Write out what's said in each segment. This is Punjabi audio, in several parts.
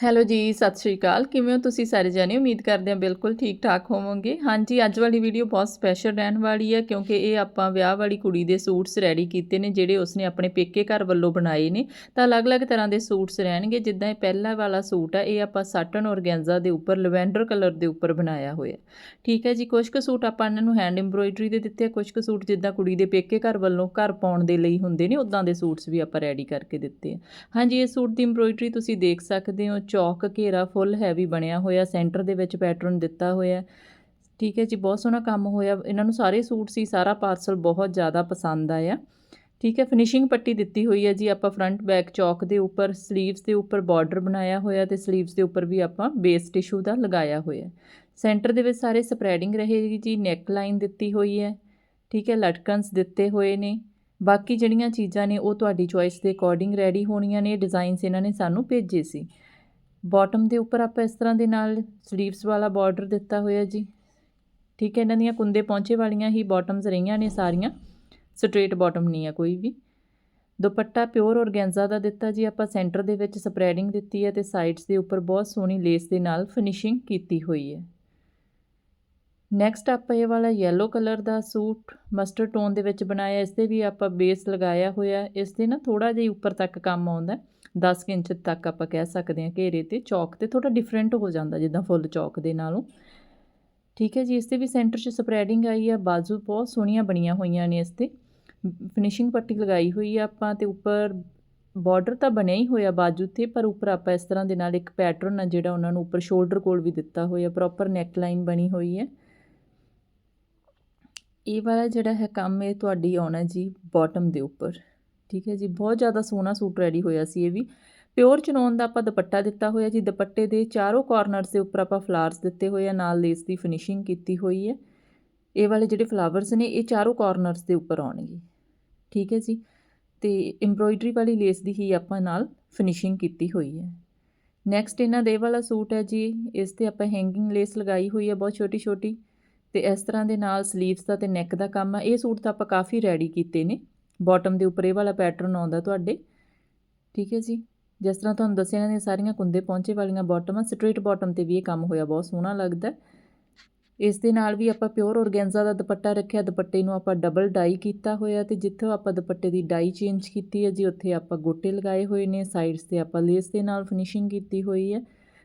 ਹੈਲੋ ਜੀ, ਸਤਿ ਸ਼੍ਰੀ ਅਕਾਲ। ਕਿਵੇਂ ਹੋ ਤੁਸੀਂ ਸਾਰੇ ਜਾਣੇ? ਉਮੀਦ ਕਰਦੇ ਹਾਂ ਬਿਲਕੁਲ ਠੀਕ ਠਾਕ ਹੋਵੋਗੇ। ਹਾਂਜੀ, ਅੱਜ ਵਾਲੀ ਵੀਡੀਓ ਬਹੁਤ ਸਪੈਸ਼ਲ ਰਹਿਣ ਵਾਲੀ ਹੈ ਕਿਉਂਕਿ ਇਹ ਆਪਾਂ ਵਿਆਹ ਵਾਲੀ ਕੁੜੀ ਦੇ ਸੂਟਸ ਰੈਡੀ ਕੀਤੇ ਨੇ, ਜਿਹੜੇ ਉਸਨੇ ਆਪਣੇ ਪੇਕੇ ਘਰ ਵੱਲੋਂ ਬਣਾਏ ਨੇ। ਤਾਂ ਅਲੱਗ-ਅਲੱਗ ਤਰ੍ਹਾਂ ਦੇ ਸੂਟਸ ਰਹਿਣਗੇ। ਜਿੱਦਾਂ ਇਹ ਪਹਿਲਾ ਵਾਲਾ ਸੂਟ ਹੈ ਇਹ ਆਪਾਂ ਸਾਟਨ ਔਰਗੈਂਜ਼ਾ ਦੇ ਉੱਪਰ ਲਵੈਂਡਰ ਕਲਰ ਦੇ ਉੱਪਰ ਬਣਾਇਆ ਹੋਇਆ। ਠੀਕ ਹੈ ਜੀ ਕੁਝ ਕੁ ਸੂਟ ਆਪਾਂ ਇਹਨਾਂ ਨੂੰ ਹੈਂਡ ਐਮਬ੍ਰੋਇਡਰੀ ਦੇ ਦਿੱਤੇ ਆ। ਕੁਝ ਕੁ ਸੂਟ ਜਿੱਦਾਂ ਕੁੜੀ ਦੇ ਪੇਕੇ ਘਰ ਵੱਲੋਂ ਘਰ ਪਾਉਣ ਦੇ ਲਈ ਹੁੰਦੇ ਨੇ ਉਦਾਂ ਦੇ ਸੂਟਸ ਵੀ ਆਪਾਂ ਰੈਡੀ ਕਰਕੇ ਦਿੱਤੇ ਆ। ਹਾਂਜੀ, ਇਹ ਸੂਟ ਦੀ ਐਮਬ੍ਰੋਇਡਰੀ ਤੁਸੀਂ ਦੇਖ ਸਕਦੇ ਹੋ ਚੌਕ ਘੇਰਾ ਫੁੱਲ ਹੈਵੀ ਬਣਿਆ ਹੋਇਆ ਸੈਂਟਰ ਦੇ ਵਿੱਚ ਪੈਟਰਨ ਦਿੱਤਾ ਹੋਇਆ ਠੀਕ ਹੈ ਜੀ, ਬਹੁਤ ਸੋਹਣਾ ਕੰਮ ਹੋਇਆ। ਇਹਨਾਂ ਨੂੰ ਸਾਰੇ ਸੂਟ ਸੀ, ਸਾਰਾ ਪਾਰਸਲ ਬਹੁਤ ਜ਼ਿਆਦਾ ਪਸੰਦ ਆਇਆ। ਠੀਕ ਹੈ ਫਿਨਿਸ਼ਿੰਗ ਪੱਟੀ ਦਿੱਤੀ ਹੋਈ ਹੈ ਜੀ, ਆਪਾਂ ਫਰੰਟ ਬੈਕ ਚੌਕ ਦੇ ਉੱਪਰ 슬ੀਵਸ ਦੇ ਉੱਪਰ ਬਾਰਡਰ ਬਣਾਇਆ ਹੋਇਆ ਤੇ 슬ੀਵਸ ਦੇ ਉੱਪਰ ਵੀ ਆਪਾਂ ਬੇਸ ਟਿਸ਼ੂ ਦਾ ਲਗਾਇਆ ਹੋਇਆ ਸੈਂਟਰ ਦੇ ਵਿੱਚ ਸਾਰੇ ਸਪਰੈਡਿੰਗ ਰਹੇਗੀ ਜੀ ਨੈਕ ਲਾਈਨ ਦਿੱਤੀ ਹੋਈ ਹੈ। ਠੀਕ ਹੈ, ਲਟਕਨਸ ਦਿੱਤੇ ਹੋਏ ਨੇ। ਬਾਕੀ ਜਿਹੜੀਆਂ ਚੀਜ਼ਾਂ ਨੇ, ਉਹ ਤੁਹਾਡੀ ਚੋਇਸ ਦੇ ਅਕੋਰਡਿੰਗ ਰੈਡੀ ਹੋਣੀਆਂ ਨੇ ਡਿਜ਼ਾਈਨਸ ਇਹਨਾਂ ਨੇ ਸਾਨੂੰ ਭੇਜੇ ਸੀ। ਬਾਟਮ ਦੇ ਉੱਪਰ ਆਪਾਂ ਇਸ ਤਰ੍ਹਾਂ ਦੇ ਨਾਲ ਸਲੀਵਸ ਵਾਲਾ ਬਾਰਡਰ ਦਿੱਤਾ ਹੋਇਆ ਜੀ। ਠੀਕ ਹੈ, ਇਹਨਾਂ ਦੀਆਂ ਕੁੰਦੇ ਪਹੁੰਚੇ ਵਾਲੀਆਂ ਹੀ ਬਾਟਮਸ ਰਹੀਆਂ ਨੇ ਸਾਰੀਆਂ। ਸਟ੍ਰੇਟ ਬਾਟਮ ਨਹੀਂ ਆ ਕੋਈ ਵੀ। ਦੁਪੱਟਾ ਪਿਓਰ ਔਰਗੈਂਜ਼ਾ ਦਾ ਦਿੱਤਾ ਜੀ। ਆਪਾਂ ਸੈਂਟਰ ਦੇ ਵਿੱਚ ਸਪਰੈਡਿੰਗ ਦਿੱਤੀ ਹੈ ਤੇ ਸਾਈਡਸ ਦੇ ਉੱਪਰ ਬਹੁਤ ਸੋਹਣੀ ਲੇਸ ਦੇ ਨਾਲ ਫਿਨਿਸ਼ਿੰਗ ਕੀਤੀ ਹੋਈ ਹੈ। ਨੈਕਸਟ ਆਪਾਂ ਇਹ ਵਾਲਾ yellow ਕਲਰ ਦਾ ਸੂਟ ਮਸਟਰਡ ਟੋਨ ਦੇ ਵਿੱਚ ਬਣਾਇਆ। ਇਸ ਤੇ ਵੀ ਆਪਾਂ ਬੇਸ ਲਗਾਇਆ ਹੋਇਆ। ਇਸ 'ਤੇ ਨਾ ਥੋੜਾ ਜਿਹਾ ਉੱਪਰ ਤੱਕ ਕੰਮ ਆਉਂਦਾ। 10 ਇੰਚ ਤੱਕ ਆਪਾਂ ਕਹਿ ਸਕਦੇ ਹਾਂ ਘੇਰੇ ਤੇ, ਚੌਕ ਤੇ ਥੋੜਾ ਡਿਫਰੈਂਟ ਹੋ ਜਾਂਦਾ ਜਿੱਦਾਂ ਫੁੱਲ ਚੌਕ ਦੇ ਨਾਲੋਂ। ਠੀਕ ਹੈ ਜੀ, ਇਸ ਤੇ ਵੀ ਸੈਂਟਰ 'ਚ ਸਪਰੈਡਿੰਗ ਆਈ ਆ, ਬਾਜ਼ੂ ਬਹੁਤ ਸੋਹਣੀਆਂ ਬਣੀਆਂ ਹੋਈਆਂ ਨੇ ਇਸ ਤੇ। ਫਿਨਿਸ਼ਿੰਗ ਪੱਟੀ ਲਗਾਈ ਹੋਈ ਆ ਆਪਾਂ ਤੇ ਉੱਪਰ ਬਾਰਡਰ ਤਾਂ ਬਣਿਆ ਹੀ ਹੋਇਆ ਬਾਜੂ ਤੇ, ਪਰ ਉੱਪਰ ਆਪਾਂ ਇਸ ਤਰ੍ਹਾਂ ਦੇ ਨਾਲ ਇੱਕ ਪੈਟਰਨ ਆ ਜਿਹੜਾ ਉਹਨਾਂ ਨੂੰ ਉੱਪਰ ਸ਼ੋਲਡਰ ਕੋਲ ਵੀ ਦਿੱਤਾ ਹੋਇਆ ਪ੍ਰੋਪਰ ਨੈਕ ਲਾਈਨ ਬਣੀ ਹੋਈ ਹੈ। ਇਹ ਵਾਲਾ ਜਿਹੜਾ ਹੈ ਕੰਮ ਇਹ ਤੁਹਾਡੀ ਆਉਣਾ ਜੀ ਬਾਟਮ ਦੇ ਉੱਪਰ। ਠੀਕ ਹੈ ਜੀ, ਬਹੁਤ ਜ਼ਿਆਦਾ ਸੋਹਣਾ ਸੂਟ ਰੈਡੀ ਹੋਇਆ ਸੀ ਇਹ ਵੀ। ਪਿਓਰ ਚਨੋਨ ਦਾ ਆਪਾਂ ਦੁਪੱਟਾ ਦਿੱਤਾ ਹੋਇਆ ਜੀ, ਦੁਪੱਟੇ ਦੇ ਚਾਰੋਂ ਕਾਰਨਰਸ ਦੇ ਉੱਪਰ ਆਪਾਂ ਫਲਾਰਸ ਦਿੱਤੇ ਹੋਏ ਆ, ਨਾਲ ਲੇਸ ਦੀ ਫਿਨਿਸ਼ਿੰਗ ਕੀਤੀ ਹੋਈ ਹੈ। ਇਹ ਵਾਲੇ ਜਿਹੜੇ ਫਲਾਵਰਸ ਨੇ, ਇਹ ਚਾਰੋਂ ਕਾਰਨਰਸ ਦੇ ਉੱਪਰ ਆਉਣਗੇ। ਠੀਕ ਹੈ ਜੀ, ਤੇ ਐਮਬ੍ਰੋਇਡਰੀ ਵਾਲੀ ਲੇਸ ਦੀ ਹੀ ਆਪਾਂ ਨਾਲ ਫਿਨਿਸ਼ਿੰਗ ਕੀਤੀ ਹੋਈ ਹੈ। ਨੈਕਸਟ ਇਹਨਾਂ ਦੇ ਵਾਲਾ ਸੂਟ ਹੈ ਜੀ, ਇਸ ਤੇ ਆਪਾਂ ਹੈਂਗਿੰਗ ਲੇਸ ਲਗਾਈ ਹੋਈ ਹੈ ਬਹੁਤ ਛੋਟੀ ਛੋਟੀ ਤੇ ਇਸ ਤਰ੍ਹਾਂ ਦੇ ਨਾਲ 슬ੀਵਸ ਦਾ ਤੇ ਨੈਕ ਦਾ ਕੰਮ ਆ। ਇਹ ਸੂਟ ਤਾਂ ਆਪਾਂ ਕਾਫੀ ਰੈਡੀ ਕੀਤੇ ਨੇ। ਬਾਟਮ ਦੇ ਉੱਪਰ ਇਹ ਵਾਲਾ ਪੈਟਰਨ ਆਉਂਦਾ ਤੁਹਾਡੇ। ਠੀਕ ਹੈ ਜੀ। ਜਿਸ ਤਰ੍ਹਾਂ ਤੁਹਾਨੂੰ ਦੱਸਿਆ ਇਹਨਾਂ ਦੀਆਂ ਸਾਰੀਆਂ ਕੁੰਦੇ ਪਹੁੰਚੇ ਵਾਲੀਆਂ ਬਾਟਮ ਆ ਸਟ੍ਰੇਟ ਬਾਟਮ ਤੇ ਵੀ ਇਹ ਕੰਮ ਹੋਇਆ, ਬਹੁਤ ਸੋਹਣਾ ਲੱਗਦਾ ਇਸ ਦੇ ਨਾਲ ਵੀ ਆਪਾਂ ਪਿਓਰ ਔਰਗੈਂਜ਼ਾ ਦਾ ਦੁਪੱਟਾ ਰੱਖਿਆ, ਦੁਪੱਟੇ ਨੂੰ ਆਪਾਂ ਡਬਲ ਡਾਈ ਕੀਤਾ ਹੋਇਆ ਤੇ ਜਿੱਥੇ ਆਪਾਂ ਦੁਪੱਟੇ ਦੀ ਡਾਈ ਚੇਂਜ ਕੀਤੀ ਹੈ ਜੀ, ਉੱਥੇ ਆਪਾਂ ਗੋਟੇ ਲਗਾਏ ਹੋਏ ਨੇ ਸਾਈਡਸ ਤੇ ਆਪਾਂ ਲੇਸ ਦੇ ਨਾਲ ਫਿਨਿਸ਼ਿੰਗ ਕੀਤੀ ਹੋਈ ਹੈ।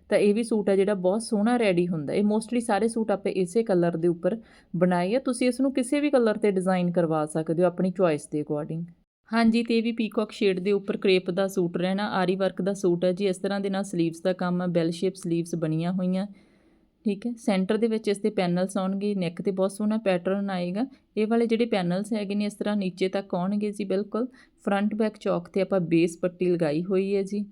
ਤਾਂ ਇਹ ਵੀ ਸੂਟ ਹੈ ਜਿਹੜਾ ਬਹੁਤ ਸੋਹਣਾ ਰੈਡੀ ਹੁੰਦਾ। ਇਹ ਮੋਸਟਲੀ ਸਾਰੇ ਸੂਟ ਆਪੇ ਇਸੇ ਕਲਰ ਦੇ ਉੱਪਰ ਬਣਾਏ ਆ। ਤੁਸੀਂ ਇਸ ਨੂੰ ਕਿਸੇ ਵੀ ਕਲਰ ਤੇ ਡਿਜ਼ਾਈਨ ਕਰਵਾ ਸਕਦੇ ਹੋ ਆਪਣੀ ਚੁਆਇਸ ਦੇ ਅਕੋਰਡਿੰਗ ਹਾਂਜੀ, ਤੇ ਇਹ ਵੀ ਪੀਕੌਕ ਸ਼ੇਡ ਦੇ ਉੱਪਰ ਕ੍ਰੇਪ ਦਾ ਸੂਟ ਰਹਿਣਾ, ਆਰੀ ਵਰਕ ਦਾ ਸੂਟ ਹੈ ਜੀ। ਇਸ ਤਰ੍ਹਾਂ ਦੇ ਨਾਲ 슬ੀਵਸ ਦਾ ਕੰਮ ਹੈ ਬੈਲ ਸ਼ੇਪ 슬ੀਵਸ ਬਣੀਆਂ ਹੋਈਆਂ। ਠੀਕ ਹੈ ਸੈਂਟਰ ਦੇ ਵਿੱਚ ਇਸ ਦੇ ਪੈਨਲਸ ਆਉਣਗੇ ਨੈਕ ਤੇ ਬਹੁਤ ਸੋਹਣਾ ਪੈਟਰਨ ਆਏਗਾ। ਇਹ ਵਾਲੇ ਜਿਹੜੇ ਪੈਨਲਸ ਹੈਗੇ ਨੇ, ਇਸ ਤਰ੍ਹਾਂ ਨੀਚੇ ਤੱਕ ਆਉਣਗੇ ਜੀ ਬਿਲਕੁਲ। ਫਰੰਟ ਬੈਕ ਚੌਕ ਤੇ ਆਪਾਂ ਬੇਸ ਪੱਟੀ ਲਗਾਈ ਹੋਈ ਹੈ ਜੀ।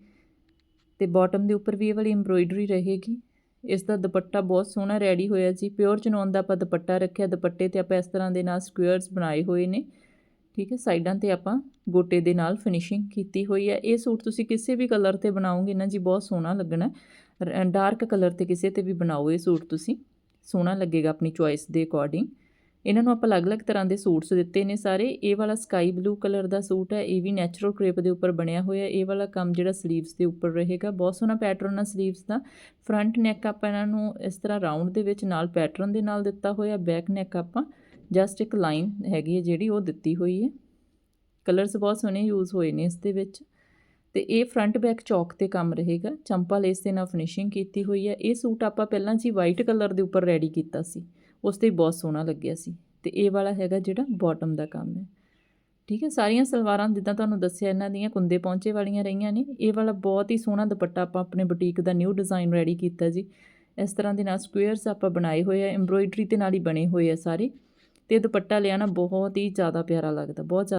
ਤੇ ਬਾਟਮ ਦੇ ਉੱਪਰ ਵੀ ਇਹ ਵਾਲੀ ਐਮਬ੍ਰੋਇਡਰੀ ਰਹੇਗੀ। ਇਸ ਦਾ ਦੁਪੱਟਾ ਬਹੁਤ ਸੋਹਣਾ ਰੈਡੀ ਹੋਇਆ ਜੀ। ਪਿਓਰ ਚਨੋਨ ਦਾ ਆਪਾਂ ਦੁਪੱਟਾ ਰੱਖਿਆ। ਦੁਪੱਟੇ ਤੇ ਆਪਾਂ ਇਸ ਤਰ੍ਹਾਂ ਦੇ ਨਾਲ ਸਕੁਅਰਸ ਬਣਾਏ ਹੋਏ ਨੇ। ਠੀਕ ਹੈ, ਸਾਈਡਾਂ ਤੇ ਆਪਾਂ ਗੋਟੇ ਦੇ ਨਾਲ ਫਿਨਿਸ਼ਿੰਗ ਕੀਤੀ ਹੋਈ ਹੈ। ਇਹ ਸੂਟ ਤੁਸੀਂ ਕਿਸੇ ਵੀ ਕਲਰ ਤੇ ਬਣਾਓਗੇ ਨਾ ਜੀ, ਬਹੁਤ ਸੋਹਣਾ ਲੱਗਣਾ। ਡਾਰਕ ਕਲਰ ਤੇ ਕਿਸੇ ਤੇ ਵੀ ਬਣਾਓ ਇਹ ਸੂਟ ਤੁਸੀਂ। ਸੋਹਣਾ ਲੱਗੇਗਾ ਆਪਣੀ ਚੁਆਇਸ ਦੇ ਅਕੋਰਡਿੰਗ ਇਹਨਾਂ ਨੂੰ ਆਪਾਂ ਅਲੱਗ-ਅਲੱਗ ਤਰ੍ਹਾਂ ਦੇ ਸੂਟਸ ਦਿੱਤੇ ਨੇ ਸਾਰੇ। ਇਹ ਵਾਲਾ ਸਕਾਈ ਬਲੂ ਕਲਰ ਦਾ ਸੂਟ ਹੈ, ਇਹ ਵੀ ਨੈਚੁਰਲ ਕ੍ਰੇਪ ਦੇ ਉੱਪਰ ਬਣਿਆ ਹੋਇਆ। ਇਹ ਵਾਲਾ ਕੰਮ ਜਿਹੜਾ 슬ੀਵਸ ਦੇ ਉੱਪਰ ਰਹੇਗਾ, ਬਹੁਤ ਸੋਹਣਾ ਪੈਟਰਨ ਆ 슬ੀਵਸ ਦਾ। ਫਰੰਟ ਨੈਕ ਆਪਾਂ ਇਹਨਾਂ ਨੂੰ ਇਸ ਤਰ੍ਹਾਂ ਰਾਉਂਡ ਦੇ ਵਿੱਚ ਨਾਲ ਪੈਟਰਨ ਦੇ ਨਾਲ ਦਿੱਤਾ ਹੋਇਆ ਬੈਕ ਨੈਕ ਆਪਾਂ ਜਸਟ ਇੱਕ ਲਾਈਨ ਹੈਗੀ ਹੈ ਜਿਹੜੀ ਉਹ ਦਿੱਤੀ ਹੋਈ ਹੈ। ਕਲਰਸ ਬਹੁਤ ਸੋਹਣੇ ਯੂਜ਼ ਹੋਏ ਨੇ ਇਸ ਦੇ ਵਿੱਚ। ਤੇ ਇਹ ਫਰੰਟ ਬੈਕ ਚੌਕ ਤੇ ਕੰਮ ਰਹੇਗਾ। ਚੰਪਾ ਲੇਸ ਦੇ ਨਾਲ ਫਿਨਿਸ਼ਿੰਗ ਕੀਤੀ ਹੋਈ ਹੈ। ਇਹ ਸੂਟ ਆਪਾਂ ਪਹਿਲਾਂ ਜੀ ਵਾਈਟ ਕਲਰ ਦੇ ਉੱਪਰ ਰੈਡੀ ਕੀਤਾ ਸੀ। ਉਸ ਤੇ ਬਹੁਤ ਸੋਹਣਾ ਲੱਗਿਆ ਸੀ ਤੇ ਇਹ ਵਾਲਾ ਹੈਗਾ ਜਿਹੜਾ ਬਾਟਮ ਦਾ ਕੰਮ ਹੈ। ਠੀਕ ਹੈ, ਸਾਰੀਆਂ ਸਲਵਾਰਾਂ ਜਿੱਦਾਂ ਤੁਹਾਨੂੰ ਦੱਸਿਆ ਇਹਨਾਂ ਦੀਆਂ ਕੁੰਦੇ ਪਹੁੰਚੇ ਵਾਲੀਆਂ ਰਹੀਆਂ ਨੇ, ਇਹ ਵਾਲਾ ਬਹੁਤ ਹੀ ਸੋਹਣਾ ਦੁਪੱਟਾ ਆਪਾਂ ਆਪਣੇ ਬੁਟੀਕ ਦਾ ਨਿਊ ਡਿਜ਼ਾਈਨ ਰੈਡੀ ਕੀਤਾ ਜੀ। ਇਸ ਤਰ੍ਹਾਂ ਦੇ ਨਾਲ ਸਕੁਅਰਸ ਆਪਾਂ ਬਣਾਏ ਹੋਏ ਆ ਐਮਬ੍ਰੋਇਡਰੀ ਤੇ ਨਾਲ ਹੀ ਬਣੇ ਹੋਏ ਆ ਸਾਰੇ ਤੇ ਦੁਪੱਟਾ ਲਿਆ ਨਾ ਬਹੁਤ ਹੀ ਜ਼ਿਆਦਾ ਪਿਆਰਾ ਲੱਗਦਾ, ਬਹੁਤ